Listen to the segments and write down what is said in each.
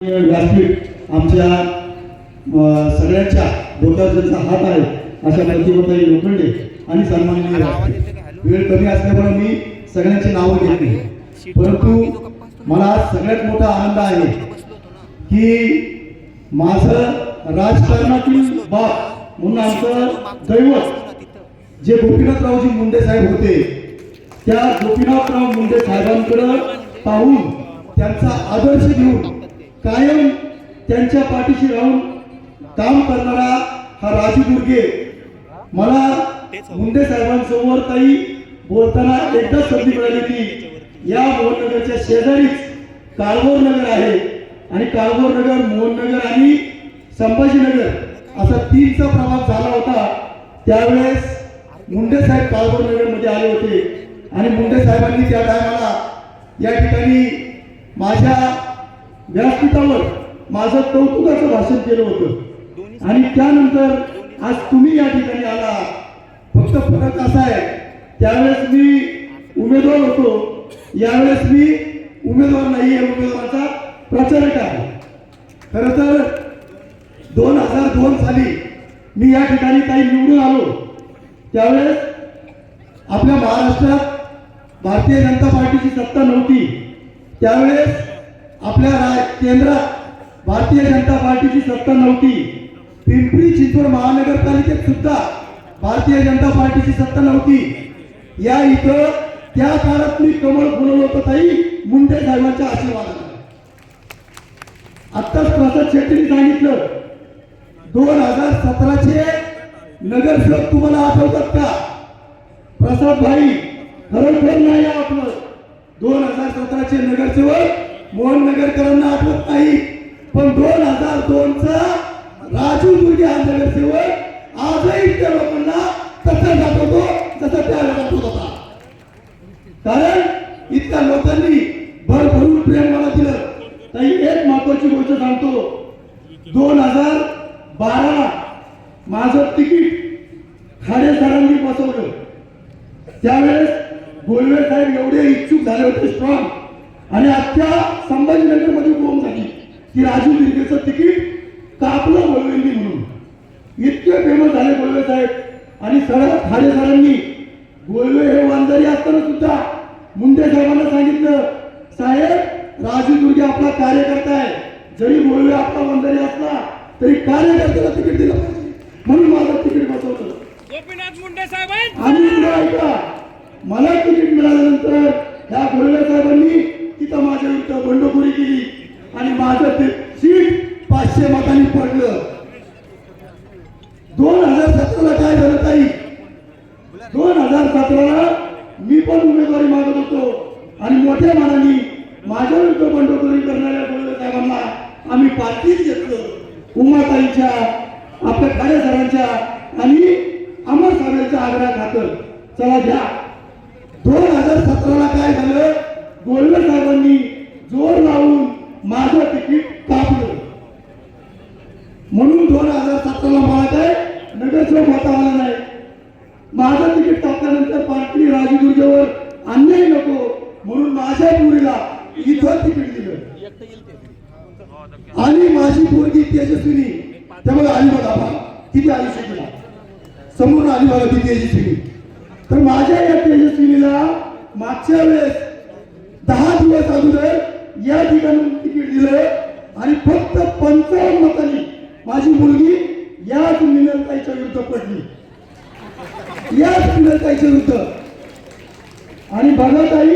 व्यासपीठ आमच्या सगळ्यांच्या डोक्यावर ज्यांचा हात आहे अशा प्रतिभाताई लोखंडे आणि सन्माननीय वेळ कमी असल्यामुळे मी सगळ्यांची नावं घेत नाही. परंतु मला सगळ्यात मोठा आनंद आहे की माझं राजकारणातील बाप म्हणून आमचं दैवत जे गोपीनाथरावजी मुंडे साहेब होते त्या गोपीनाथराव मुंडे साहेबांकडे पाहून त्यांचा आदर्श घेऊन कायम त्यांच्या पाठीशी राहून काम करणारा हा राजू दुर्गे मला मुंडे साहेबांसमोर काही बोलताना एकदाच संधी मिळाली की या मोहननगरच्या शेजारीच काळभोर नगर आहे. आणि काळभोर नगर मोहननगर आणि संभाजीनगर असा तीनचा प्रभाव झाला होता. त्यावेळेस मुंडे साहेब काळभोर नगरमध्ये आले होते. आणि मुंडे साहेबांनी त्या टायमाला या ठिकाणी माझ्या व्यासपीठावर माझं कौतुकाचं भाषण केलं होतं. आणि त्यानंतर आज तुम्ही या ठिकाणी आला. फक्त फरक असा आहे त्यावेळेस मी उमेदवार होतो. यावेळेस मी उमेदवार नाही आहे उमेदवाराचा प्रचारक आहे. खरं तर दोन हजार दोन साली मी या ठिकाणी काही निवडून आलो. त्यावेळेस आपल्या महाराष्ट्रात भारतीय जनता पार्टीची सत्ता नव्हती. त्यावेळेस आपल्या राज केंद्रात भारतीय जनता पार्टीची सत्ता नव्हती. पिंपरी चिंचवड महानगरपालिकेत सुद्धा भारतीय जनता पार्टीची सत्ता नव्हती. या इथं त्या काळात मी कमळ फुलवलं होतं ताई. मुंडे साहेबांच्या आशीर्वादाने. आत्ताच प्रसाद शेट्टीने सांगितलं दोन हजार सतराचे नगरसेवक तुम्हाला आठवतात का? प्रसाद भाई खरोखर नाही आपलं. दोन हजार सतराचे नगरसेवक मोहन नगरकरांना आठवत नाही पण दोन हजार दोनचा राजू दुर्गे हा नगरसेवक आजही त्या लोकांना तसं दाखवतो जसं त्या दाखवत होता. कारण इतक्या लोकांनी भरभरून प्रेम मला दिलं. ताई एक महत्वाची गोष्ट सांगतो. दोन हजार बारा माझं तिकीट खाडे सरांनी बसवलं. त्यावेळेस गोलवे साहेब एवढे इच्छुक झाले होते स्ट्रॉंग आणि अख्ख्या संभाजीनगरमध्ये बोंब झाली. की राजू दिर्गेचं तिकीट कापलं गोलवेंनी म्हणून. इतके फेमस झाले गोलवे साहेब. आणि सरळ खाडे सरांनी गोलवे हे वांजारी असताना सुद्धा मुंडे साहेबांना सांगितलं साहेब राजू दुर्गे आपला कार्यकर्ता आहे. जरी गोलवे आपला वंजारी असला तरी कार्यकर्त्याला तिकीट दिलं पाहिजे. म्हणून माझं तिकीट बसवलं. गोपीनाथ मुंडे साहेब आणि ऐका. मला तिकीट मिळाल्यानंतर ह्या गोरवे साहेबांनी तिथं माझ्या विरुद्ध बंडखोरी केली आणि माझं ते सीट पाचशे मतांनी पडलं. दोन हजार सतराला काय झालं ताई? दोन हजार सतराला मी पण उमेदवारी मागत होतो आणि मोठ्या मनाने माझ्या विरुद्ध बंडखोरी करणाऱ्या गोरवे साहेबांना आम्ही पाठीत घेतलं. उमाताईच्या आपल्या खाडे सरांच्या आणि अमर साहेबांच्या आग्रह खातं चला द्या दोन हजार सतराला काय झालं? गोल्डे साहेबांनी जोर लावून माझं तिकीट कापलं. म्हणून दोन हजार सतराला मला काय नगरसेवक होता आला नाही. माझं तिकीट कापल्यानंतर पार्टी राजू अन्याय नको म्हणून माझ्या पुरीला इथं तिकीट दिलं. आणि माझी पोरगी तेजस्विनी त्यामुळे आली बघा किती आयुष्य केला. समोर आली ती तेजस्विनी. तर माझ्या या तेजस्विनीला मागच्या वेळेस दहा दिवस अगोदर या ठिकाणी तिकीट दिलं आणि फक्त पंचावन्न मतांनी माझी मुलगी याच मिनलताईच्या विरुद्ध पडली. याच मिनलताईच्या विरुद्ध. आणि बघा ताई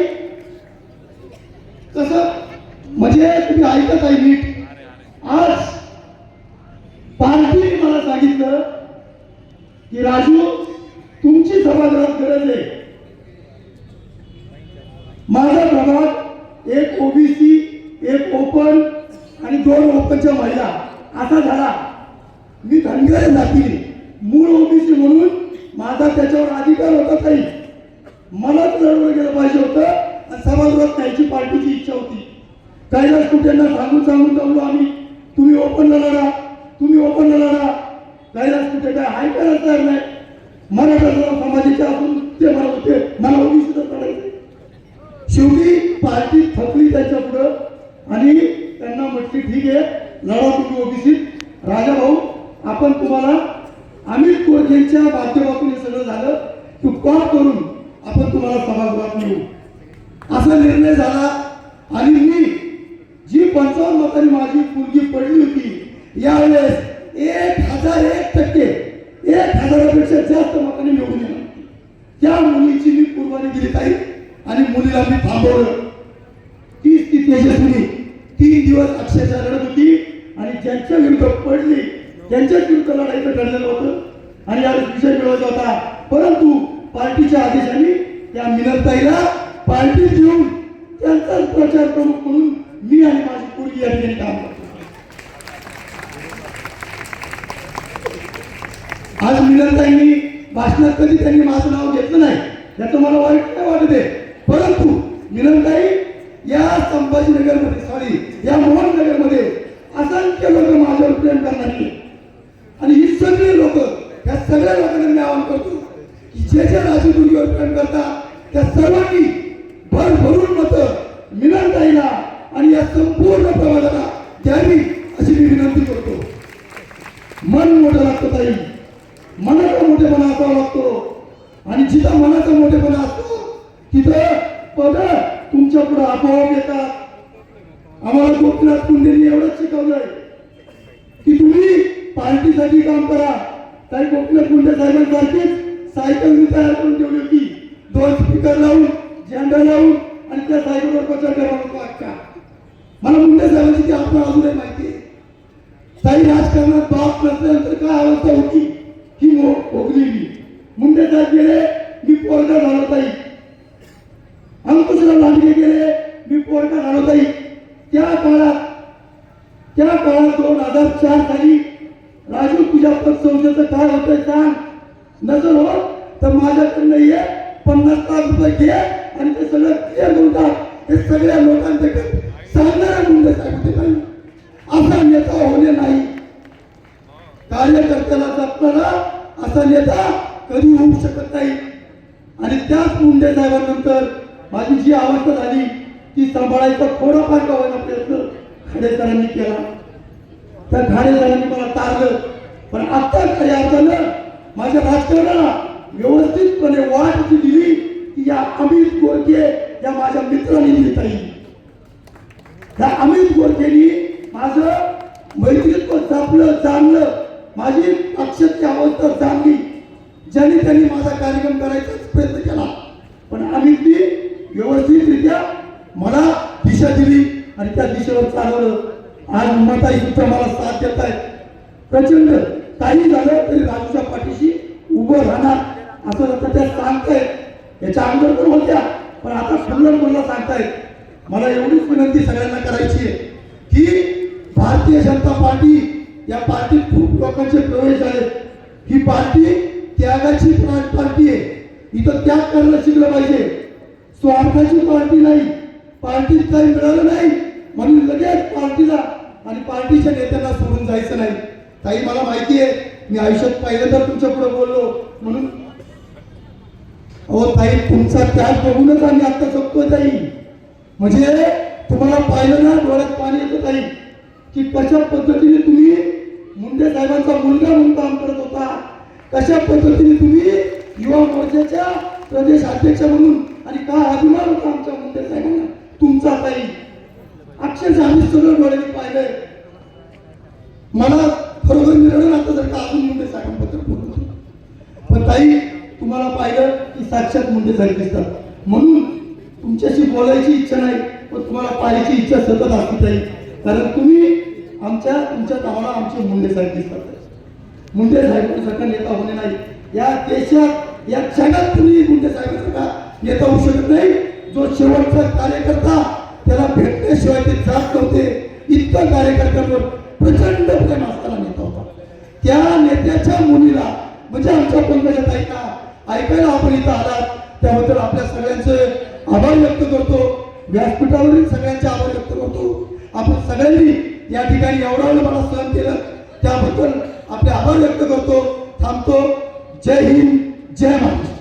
म्हणजे तुम्ही ऐकत आहे नीट. आज पार्टीने मला सांगितलं की राजू तुमची सभागृहात गरज आहे. माझा प्रभाग एक ओबीसी एक ओपन आणि दोन ओपनच्या महिला. असा झाला. मी धनगर जाती. मूळ ओबीसी म्हणून माझा त्याच्यावर अधिकार होता काही मलाच लढवलं गेलं पाहिजे होतं आणि सभागृहात न्यायची पार्टीची इच्छा होती. कैलास कुठेंना सांगून सांगून जमलो आम्ही. तुम्ही ओपनला लढा. तुम्ही ओपनला लढा. कैलास कुठे काय हाय करायचं नाही मराठा समाजाचे असून ते मला होते मला ओबीसीचं लढायचं शेवटी पार्टी थकली त्याच्या पुढं. आणि त्यांना म्हटली ठीक आहे लढा तुम्ही ओबीसी राजा भाऊ आपण तुम्हाला अमित कोरखेंच्या माध्यमातून हे सगळं झालं. की कॉल करून आपण तुम्हाला सभागृहात मिळू असा निर्णय झाला. आणि मी जी पंचावन्न मतांनी माझी मुलगी पडली होती यावेळेस एक हजार एक टक्के एक हजारापेक्षा जास्त मतांनी मिळवून येणार त्या मुलीची मी कुर्बानी दिली ताई. आणि मुलीला मी थांबवलं. तीच ती तेजस्वी तीन दिवस अक्षरशः रडत होती आणि ज्यांच्या विरुद्ध पडली त्यांच्याच विरुद्ध लढायचं ठरलेलं होतं. आणि यावेळेस विषय मिळवायचा होता. परंतु पार्टीच्या आदेशाने त्या मिनलताईला पार्टी देऊन त्यांचाच प्रचार प्रमुख म्हणून मी आणि माझी पूर्वी या ठिकाणी काम करतो. आज मिनलताईंनी भाषणात कधी त्यांनी माझं नाव घेतलं नाही याचं मला वाईट काय वाटत आहे परंतु मिनलताई या संभाजीनगरमध्ये सॉरी या मोहननगरमध्ये असंख्य लोक माझ्यावर प्रेम करणार आणि ही सगळी लोक या सगळ्या लोकांना मी आवाहन करतो की जे जे राजदुर्गीवर प्रेम करतात त्या सर्वांनी भर भरून मत मिनलताईला आणि या संपूर्ण प्रवासाला द्यावी अशी मी विनंती करतो. मन मोठं लागतं ताई. मनाचा मोठेपणा असावा लागतो. आणि जिथं मनाचा मोठेपणा असतो तिथं तुमच्या आपोआप येतात. आम्हाला गोपीनाथ मुंडेंनी एवढंच शिकवलंय. की तुम्ही पार्टीसाठी काम करा. काही गोपीनाथ मुंडे साहेबांसारखीच सायकल मी तयार करून ठेवली होती. दोन स्पीकर लावून झेंडा लावून आणि त्या सायकलवर प्रचार करावा अक्का मला मुंडे साहेबांची ती आपल्याला अजूनही माहिती आहे. काही राजकारणात बाप नसल्यानंतर काय अवस्था होती ही ओघलेली मुंडे साहेब गेले मी पोरगा झाला ताई. अंकुशराव लांडगे गेले. मी पोरका झालो त्या काळात त्या काळात दोन हजार चार साली राजू तुझ्या पतसंस्थेचं काय होतंय सांग. नजर हो तर माझ्याकडनं ये पन्नास लाख रुपये घे आणि ते सगळं क्लिअर बोलतात हे सगळ्या लोकांकडे सांगणारा मुंडे साहेब असा नेता होणे नाही. कार्यकर्त्याला जपणारा असा नेता कधी होऊ शकत नाही. आणि त्याच मुंडे साहेबांनंतर माझी जी अवस्था झाली ती सांभाळायचा थोडाफार का होईना प्रयत्न खाडेकरांनी केला. त्या खाडेकरांनी मला तारलं. पण आता खऱ्या अर्थानं माझ्या राजकारणाला व्यवस्थितपणे वाट जी दिली ती या अमित गोरखे या माझ्या मित्रांनी दिली ताई. त्या अमित गोरखेनी माझं मैत्रीत्व जपलं जाणलं. माझी पक्षाची अवस्था जाणली. ज्यांनी त्यांनी माझा कार्यक्रम करायचाच प्रयत्न केला. पण अमितनी व्यवस्थितरित्या मला दिशा दिली आणि त्या दिशेवर चालवलं. आज मताई सुद्धा मला साथ देत आहे प्रचंड काही झालं तरी राजूच्या पाठीशी उभं राहणार असं आता त्या सांगतायत. याच्या अगोदर पण होत्या पण आता खुल्लम खुल्ला सांगतायत. मला एवढीच विनंती सगळ्यांना करायची आहे की भारतीय जनता पार्टी या पार्टीत खूप लोकांचे प्रवेश आहेत. ही पार्टी त्यागाची पार्टी आहे. इथं त्याग करणं शिकलं पाहिजे. स्वार्थाची पार्टी नाही. पार्टीत काही मिळालं नाही. म्हणून लगेच पार्टीला आणि पार्टीच्या नेत्यांना सोडून जायचं नाही. ताई मला माहिती आहे मी आयुष्यात पहिल्यांदा तुमच्यापुढे बोललो. म्हणून अहो ताई तुमचा त्याग बघूनच आम्ही आता जगतोय ताई. म्हणजे तुम्हाला पाहिलं ना डोळ्यात पाणी येतं ताई की कशा पद्धतीने तुम्ही मुंडे साहेबांचा मुलगा म्हणून काम करत होता. कशा पद्धतीने तुम्ही युवा मोर्चाच्या प्रदेश अध्यक्ष म्हणून आणि काय अभिमान होता आमच्या मुंडे साहेबांना? तुमचा ताई. अक्षरशः आम्ही सगळं डोळ्याने पाहिलंय. मला खरोखर निर्णय आता जर का अजून मुंडे साहेबांबद्दल बोलत पण ताई तुम्हाला पाहिलं की साक्षात मुंडे साहेब दिसतात. म्हणून तुमच्याशी बोलायची इच्छा नाही पण तुम्हाला पाहायची इच्छा सतत असते ताई. कारण तुम्ही आमच्या तुमच्या नावाला आमचे मुंडे साहेब दिसतात. मुंडे साहेबांसारखा नेता होणे नाही. या देशात या जगात तुम्ही मुंडे साहेबांसारखा नेता होऊ शकत नाही. जो शेवटचा कार्यकर्ता त्याला भेटण्याशिवाय ते जात नव्हते. इतकं कार्यकर्त्यांवर प्रचंड प्रेम असताना नेता होता. त्या नेत्याच्या मुलीला म्हणजे आमच्या पंकजात ऐका ऐकायला आपण इथं आलात. त्याबद्दल आपल्या सगळ्यांचे आभार व्यक्त करतो. व्यासपीठावरील सगळ्यांचे आभार व्यक्त करतो. आपण सगळ्यांनी या ठिकाणी एवढा वेळ मला सहन केलं. त्याबद्दल आपले आभार व्यक्त करतो. थांबतो. जय हिंद. जय महाराष्ट्र.